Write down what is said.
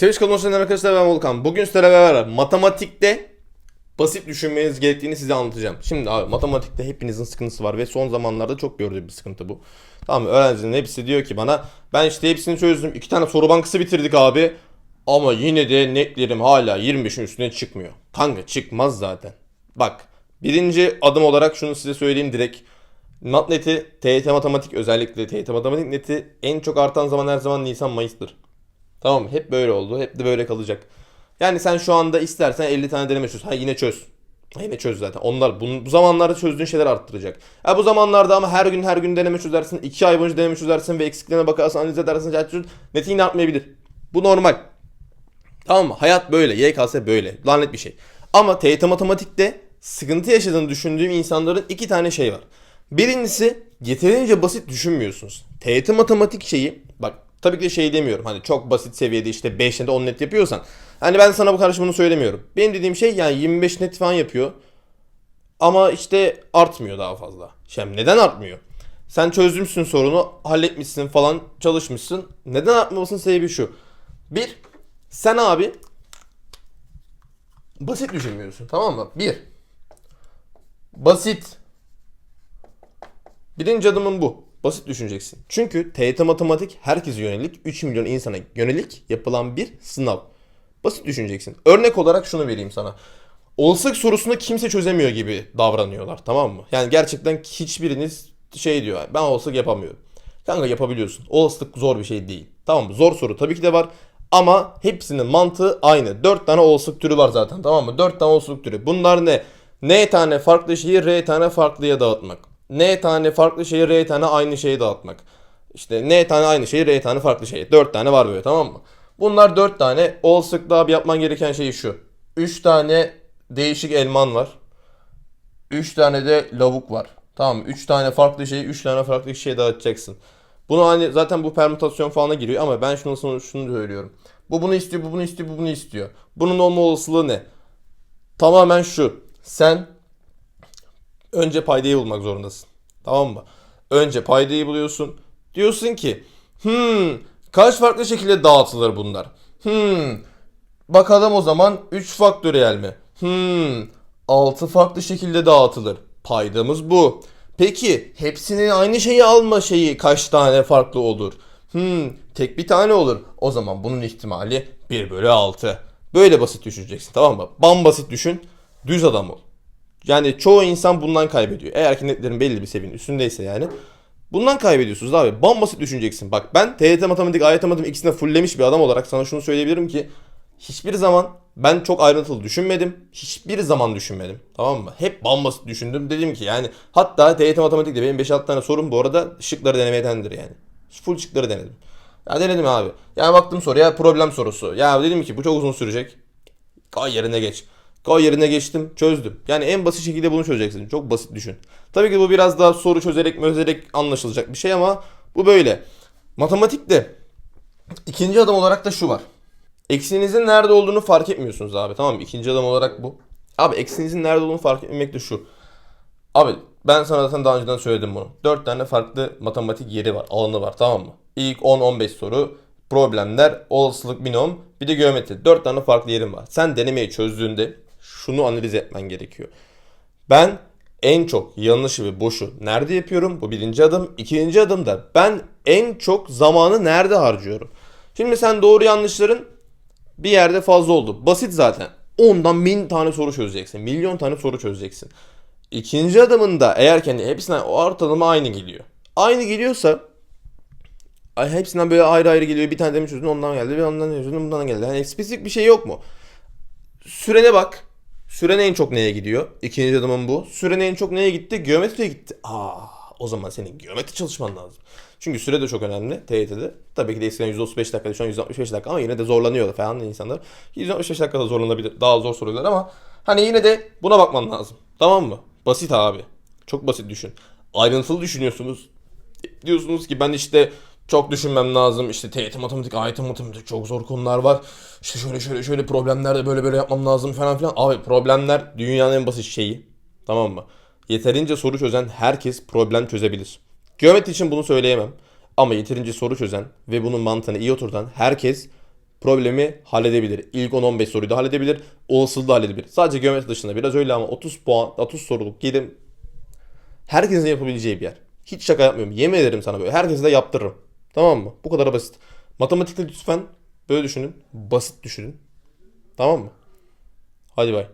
Seviş kalın olsun arkadaşlar ben Volkan. Bugün sizlerle beraber matematikte basit düşünmeniz gerektiğini size anlatacağım. Şimdi abi matematikte hepinizin sıkıntısı var ve son zamanlarda çok gördüğüm bir sıkıntı bu. Tamam? Öğrencilerin hepsi diyor ki bana ben işte hepsini çözdüm. iki tane soru bankası bitirdik abi. Ama yine de netlerim hala 25'in üstüne çıkmıyor. Kanka çıkmaz zaten. Bak birinci adım olarak şunu size söyleyeyim direkt. Matnet'i, TYT Matematik özellikle TYT Matematik neti en çok artan zaman her zaman Nisan Mayıs'tır. Tamam? Hep böyle oldu. Hep de böyle kalacak. Yani sen şu anda istersen 50 tane deneme çöz. Ha yine çöz. Ha yine çöz zaten. Onlar bu, bu zamanlarda çözdüğün şeyler arttıracak. Ha bu zamanlarda ama her gün her gün deneme çözersin. 2 ay boyunca deneme çözersin ve eksiklerine bakarsın analiz edersin. çöz. Neti yine artmayabilir. Bu normal. Tamam mı? Hayat böyle. YKS böyle. Lanet bir şey. Ama TYT Matematik'te sıkıntı yaşadığını düşündüğüm insanların iki tane şey var. Birincisi yeterince basit düşünmüyorsunuz. TYT Matematik şeyi bak tabii ki de şey demiyorum. Hani çok basit seviyede işte 5 net 10 net yapıyorsan. Hani ben sana bu karşı bunu söylemiyorum. Benim dediğim şey yani 25 net falan yapıyor. Ama işte artmıyor daha fazla. Şimdi neden artmıyor? Sen çözmüşsün sorunu, halletmişsin falan, çalışmışsın. Neden artmamasının sebebi şu. Bir, sen abi basit düşünmüyorsun tamam mı? Bir, basit. Birinci adımın bu. Basit düşüneceksin. Çünkü TYT Matematik herkese yönelik 3 milyon insana yönelik yapılan bir sınav. Basit düşüneceksin. Örnek olarak şunu vereyim sana. Olasılık sorusunu kimse çözemiyor gibi davranıyorlar tamam mı? Yani gerçekten hiçbiriniz şey diyor ben olasılık yapamıyorum. Kanka yapabiliyorsun. Olasılık zor bir şey değil. Tamam mı? Zor soru tabii ki de var. Ama hepsinin mantığı aynı. 4 tane olasılık türü var zaten tamam mı? 4 tane olasılık türü. Bunlar ne? N tane farklı şeyi R tane farklıya dağıtmak. N tane farklı şeyi R tane aynı şeyi dağıtmak. İşte N tane aynı şeyi R tane farklı şeyi. 4 tane var böyle tamam mı? Bunlar 4 tane. Olasılıkla abi yapman gereken şey şu. 3 tane değişik elman var. 3 tane de lavuk var. Tamam mı? 3 tane farklı şeyi 3 tane farklı şey dağıtacaksın. Bunu hani zaten bu permütasyon falan giriyor ama ben şunu şunu, şunu söylüyorum. Bu bunu istiyor, bu bunu istiyor, bu bunu istiyor. Bunun olma olasılığı ne? Tamamen şu. Sen önce paydayı bulmak zorundasın. Tamam mı? Önce paydayı buluyorsun. Diyorsun ki hmm kaç farklı şekilde dağıtılır bunlar? Hmm bakalım o zaman 3 faktöriyel mi? Hmm 6 farklı şekilde dağıtılır. Paydamız bu. Peki hepsinin aynı şeyi alma şeyi kaç tane farklı olur? Hmm tek bir tane olur. O zaman bunun ihtimali 1 bölü 6. Böyle basit düşüneceksin tamam mı? Bam basit düşün. Düz adam ol. Yani çoğu insan bundan kaybediyor. Eğer ki netlerin belli bir seviyenin üstündeyse yani. Bundan kaybediyorsunuz abi. Bambasit düşüneceksin. Bak ben TYT matematik, AYT matematik ikisini fulllemiş bir adam olarak sana şunu söyleyebilirim ki hiçbir zaman ben çok ayrıntılı düşünmedim. Hiçbir zaman düşünmedim. Tamam mı? Hep bambasit düşündüm. Dedim ki yani hatta TYT matematikte benim 5-6 tane sorum bu arada şıkları denemeyendir yani. Full şıkları denedim. Ya denedim abi. Yani baktım soruya problem sorusu. Ya dedim ki bu çok uzun sürecek. Kay yerine geç. Koy yerine geçtim, çözdüm. Yani en basit şekilde bunu çözeceksin. Çok basit düşün. Tabii ki bu biraz daha soru çözerek mözerek anlaşılacak bir şey ama bu böyle. Matematikte ikinci adım olarak da şu var. Eksinizin nerede olduğunu fark etmiyorsunuz abi tamam mı? İkinci adım olarak bu. Abi eksinizin nerede olduğunu fark etmemek de şu. Abi ben sana zaten daha önceden söyledim bunu. 4 tane farklı matematik yeri var, alanı var tamam mı? İlk 10-15 soru, problemler, olasılık binom, bir de geometri. 4 tane farklı yerim var. Sen denemeyi çözdüğünde şunu analiz etmen gerekiyor. Ben en çok yanlışı ve boşu nerede yapıyorum? Bu birinci adım. İkinci adımda ben en çok zamanı nerede harcıyorum? Şimdi sen doğru yanlışların bir yerde fazla oldu. Basit zaten. Ondan bin tane soru çözeceksin. Milyon tane soru çözeceksin. İkinci adımında eğer kendi hepsinden o ortalama aynı geliyor. Aynı geliyorsa hepsinden böyle ayrı ayrı geliyor. Bir tane demiş çözdün ondan geldi. Bir ondan çözdün bundan geldi. Yani spesifik bir şey yok mu? Sürene bak. Süren en çok neye gidiyor? İkinci adımın bu. Süren en çok neye gitti? Geometriye gitti. Aa, o zaman senin geometri çalışman lazım. Çünkü süre de çok önemli TYT'de. Tabii ki de eskiden 135 dakika, şu an 165 dakika ama yine de zorlanıyor falan insanlar. 165 dakikada zorlanabilir. Daha zor sorular ama hani yine de buna bakman lazım. Tamam mı? Basit abi. Çok basit düşün. Ayrıntılı düşünüyorsunuz. Diyorsunuz ki ben işte çok düşünmem lazım. İşte TYT matematik, AYT matematik çok zor konular var. İşte şöyle şöyle şöyle problemlerde böyle böyle yapmam lazım falan filan. Abi problemler dünyanın en basit şeyi. Tamam mı? Yeterince soru çözen herkes problem çözebilir. Geometri için bunu söyleyemem. Ama yeterince soru çözen ve bunun mantığını iyi oturtan herkes problemi halledebilir. İlk 10-15 soruyu da halledebilir. Olasılığı da halledebilir. Sadece geometri dışında biraz öyle ama 30 puan, 30 soruluk gelim herkesin yapabileceği bir yer. Hiç şaka yapmıyorum. Yemin ederim sana böyle. Herkese de yaptırırım. Tamam mı? Bu kadar basit. Matematikte lütfen böyle düşünün. Basit düşünün. Tamam mı? Hadi bay.